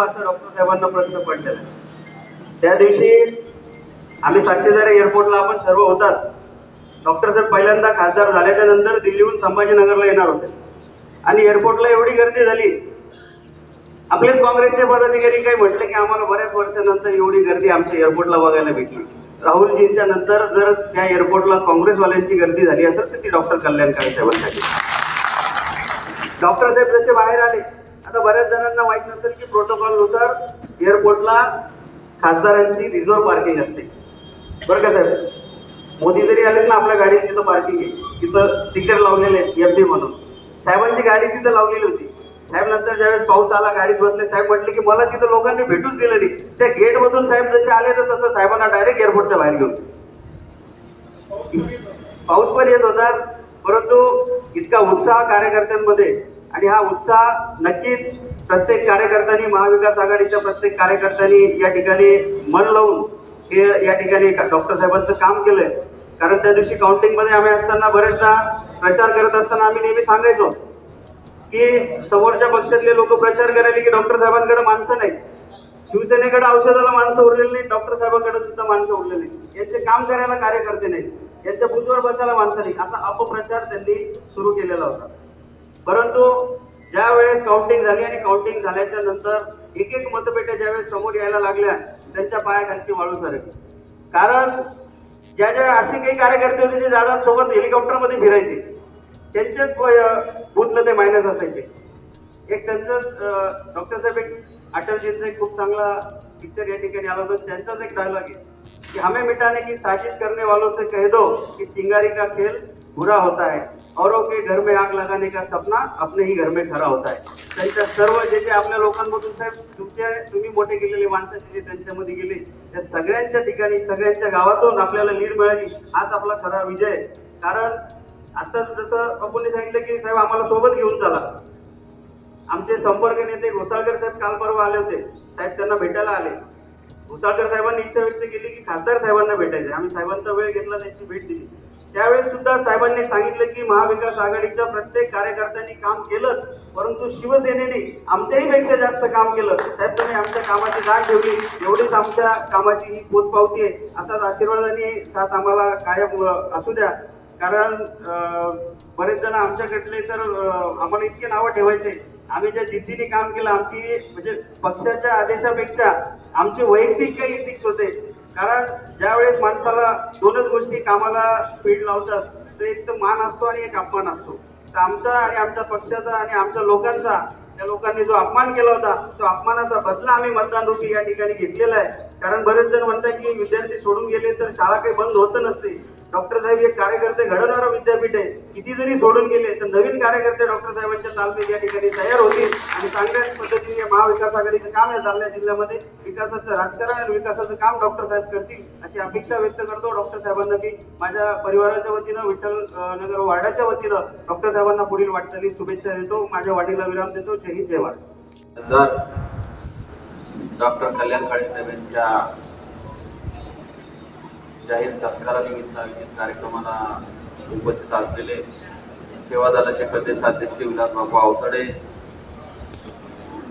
असं डॉक्टर साहेबांना प्रश्न पडलेला आहे. त्या दिवशी आम्ही साक्षीदार एअरपोर्टला आपण सर्व होतात. डॉक्टर साहेब पहिल्यांदा खासदार झाल्याच्यानंतर दिल्लीहून संभाजीनगरला येणार होते. आणि एअरपोर्टला एवढी गर्दी झाली. आपलेच काँग्रेसचे पदाधिकारी काही म्हटले की आम्हाला बऱ्याच वर्षानंतर एवढी गर्दी आमच्या एअरपोर्टला बघायला भेटली राहुलजींच्या नंतर जर त्या एअरपोर्टला काँग्रेसवाल्यांची गर्दी झाली असेल तर ती डॉक्टर कल्याणकारी साहेबांसाठी. डॉक्टर साहेब जसे बाहेर आले आता बऱ्याच जणांना माहीत नसेल की प्रोटोकॉलनुसार एअरपोर्टला खासदारांची रिझर्व्ह पार्किंग असते. बरं का साहेब? मोदी जरी आले ना आपल्या गाडीत तिथं पार्किंग आहे. तिथं स्टिकर लावलेले आहेत एफ डी म्हणून. साहेबांची गाडी तिथं लावलेली होती. साहेब नंतर ज्यावेळेस पाऊस आला गाडीत बसले साहेब म्हटले की मला तिथं लोकांनी भेटूच दिलं नाही. त्या गेट मधून साहेब जसे आले तर तसं साहेबांना डायरेक्ट एअरपोर्टच्या बाहेर घेऊन. पाऊस पण येत होता परंतु इतका उत्साह कार्यकर्त्यांमध्ये आणि हा उत्साह नक्कीच प्रत्येक कार्यकर्त्यांनी महाविकास आघाडीच्या प्रत्येक कार्यकर्त्यांनी या ठिकाणी मन लावून हे या ठिकाणी डॉक्टर साहेबांचं काम केलंय. कारण त्या दिवशी काउंटिंगमध्ये आम्ही असताना बरेचदा प्रचार करत असताना आम्ही नेहमी सांगायचो की समोरच्या पक्षातले लोक प्रचार करायले की डॉक्टर साहेबांकडे माणसं नाही शिवसेनेकडे औषधाला माणसं उरलेली नाही डॉक्टर साहेबांकडे सुद्धा माणसं उरलेली नाही यांचे काम करायला कार्यकर्ते नाही यांच्या बुजवर बसायला माणसं नाही असा अपप्रचार त्यांनी सुरू केलेला होता. परंतु ज्या वेळेस काउंटिंग झाली आणि काउंटिंग झाल्याच्यानंतर एक एक मतपेट्या ज्यावेळेस समोर यायला लागल्या त्यांच्या पायाखालची वाळू सरकली. कारण ज्या ज्या असे काही कार्यकर्ते होते जे दादा सोबत फिरायचे त्यांचेच बूथला ते मायनस असायचे. एक त्यांचं डॉक्टर साहेब एक अटलजींचा एक खूप चांगला पिक्चर या ठिकाणी आला होता. त्यांचाच एक डायलॉग आहे की हमें मिटाने की साजिश करने वालों से कह दो की चिंगारी का खेल बुरा होता है। औरों के घर में आग लगाने का सपना अपने ही घर में खरा होता है। त्यांच्या सर्व जे जे आपल्या लोकांमधून साहेब तुमच्या तुम्ही मोठे केलेले माणसं जे त्यांच्यामध्ये गेले त्या सगळ्यांच्या ठिकाणी सगळ्यांच्या गावातून आपल्याला लीड मिळाली. हाच आपला खरा विजय. कारण आता जसं पप्पूने सांगितलं की साहेब आम्हाला सोबत घेऊन चला. आमचे संपर्क नेते घोसाळकर साहेब काल परवा आले होते. साहेब त्यांना भेटायला आले. घोसाळकर साहेबांनी इच्छा व्यक्त केली की खासदार साहेबांना भेटायचे आम्ही साहेबांचा वेळ घेतला त्यांची भेट दिली. त्यावेळी सुद्धा साहेबांनी सांगितलं की महाविकास आघाडीच्या प्रत्येक कार्यकर्त्यांनी काम केलं परंतु शिवसेनेने आमच्याही पेक्षा जास्त काम केलं. साहेब तुम्ही आमच्या कामाची जाण ठेवली एवढीच आमच्या कामाची ही पोचपावती आहे. असाच आशीर्वादाने साथ आम्हाला कायम असू द्या. कारण बरेच जण आमच्याकडले तर आम्हाला इतके नावं ठेवायचे. आम्ही ज्या जिद्दीने काम केलं आमची म्हणजे पक्षाच्या आदेशापेक्षा आमचे वैयक्तिक काही इतिक्स होते. कारण ज्यावेळेस माणसाला दोनच गोष्टी कामाला स्पीड लावतात तर एक तर मान असतो आणि एक अपमान असतो. तर आमचा आणि आमच्या पक्षाचा आणि आमच्या लोकांचा त्या लोकांनी जो अपमान केला होता तो अपमानाचा बदला आम्ही मतदान रूपी या ठिकाणी घेतलेला आहे. कारण बरेच जण म्हणतात की विद्यार्थी सोडून गेले तर शाळा काही बंद होत नसते. डॉक्टर साहेब एक कार्यकर्ते घडवणारं विद्यापीठ आहे. किती जरी सोडून गेले तर नवीन कार्यकर्ते डॉक्टर साहेबांच्या तालमीत या ठिकाणी तयार होतील आणि चांगल्याच पद्धतीने महाविकास आघाडीचं काम आहे जालना जिल्ह्यामध्ये. विकासाचं राजकारण विकासाचं काम डॉक्टर साहेब करतील अशी अपेक्षा व्यक्त करतो डॉक्टर साहेबांना मी माझ्या परिवाराच्या वतीनं विठ्ठल नगर वार्डाच्या वतीनं डॉक्टर साहेबांना पुढील वाटचाली शुभेच्छा देतो. माझ्या वाटीला विराम देतो. जय हिंद जय भारत. तर डॉक्टर कल्याण काळे साहेब यांच्या जाहीर सत्कारानिमित्त आयोजित कार्यक्रमाला उपस्थित असलेले सेवा दलाचे प्रदेशाध्यक्ष विलासबाबू आवतडे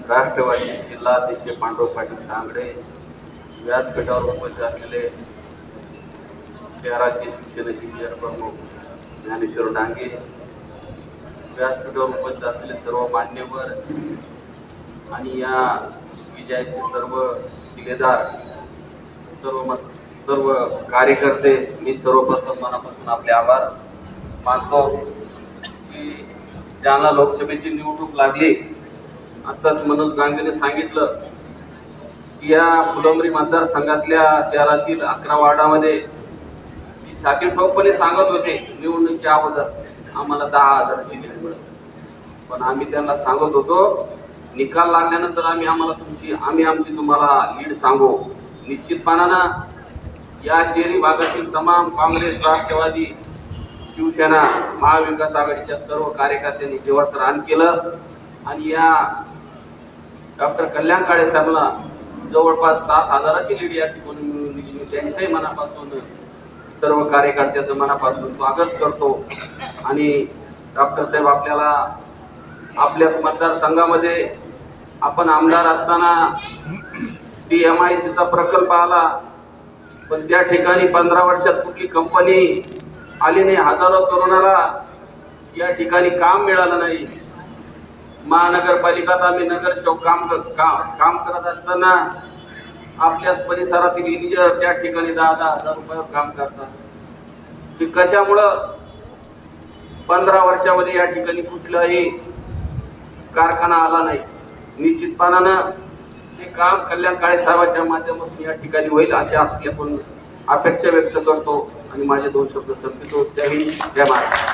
राष्ट्रवादी जिल्हाध्यक्ष पांडव पाटील तांगडे व्यासपीठावर उपस्थित असलेले शहराचे शिवसेनेचे शहर प्रमुख ज्ञानेश्वर डांगे व्यासपीठावर उपस्थित असलेले सर्व मान्यवर आणि या विजयाचे सर्व शिलेदार सर्व सर्व कार्यकर्ते मी सर्वप्रथम मनापासून आपले आभार मानतो की ज्यांना लोकसभेची निवडणूक लागली आताच मनोज गांधीने सांगितलं की या फुलंबरी मतदारसंघातल्या शहरातील अकरा वार्डामध्ये शाकीर ठोकपणे सांगत होते निवडणुकीच्या अगोदर आम्हाला दहा हजाराची लीड मिळत पण आम्ही त्यांना सांगत होतो निकाल लागल्यानंतर आम्ही आम्हाला तुमची आम्ही आमची तुम्हाला लीड सांगू. निश्चितपणानं या शहरी भागातील तमाम काँग्रेस राष्ट्रवादी शिवसेना महाविकास आघाडीच्या सर्व कार्यकर्त्यांनी जेव्हा रान केलं आणि या डॉक्टर कल्याण काळे सरला जवळपास सात हजाराची लेडी या ठिकाणी मिळून दिली मी त्यांच्याही मनापासून सर्व कार्यकर्त्याचं मनापासून स्वागत करतो. आणि डॉक्टर साहेब आपल्याला आपल्या मतदारसंघामध्ये आपण आमदार असताना डी एम आय सीचा प्रकल्प आला पण त्या ठिकाणी पंधरा वर्षात कुठली कंपनी आली नाही हजारो तरुणाला या ठिकाणी काम मिळालं नाही. महानगरपालिकात आम्ही नगरसेवक काम क- काम करत असताना आपल्याच परिसरातील इंजिनियर त्या ठिकाणी दहा दहा हजार रुपयावर काम करतात. ते कशामुळं पंधरा वर्षामध्ये या ठिकाणी कुठलाही कारखाना आला नाही? निश्चितपणानं ते काम कल्याण काळे साहेबांच्या माध्यमातून या ठिकाणी होईल अशी आपण अपेक्षा व्यक्त करतो आणि माझे दोन शब्द संपितो त्याही जय महाराज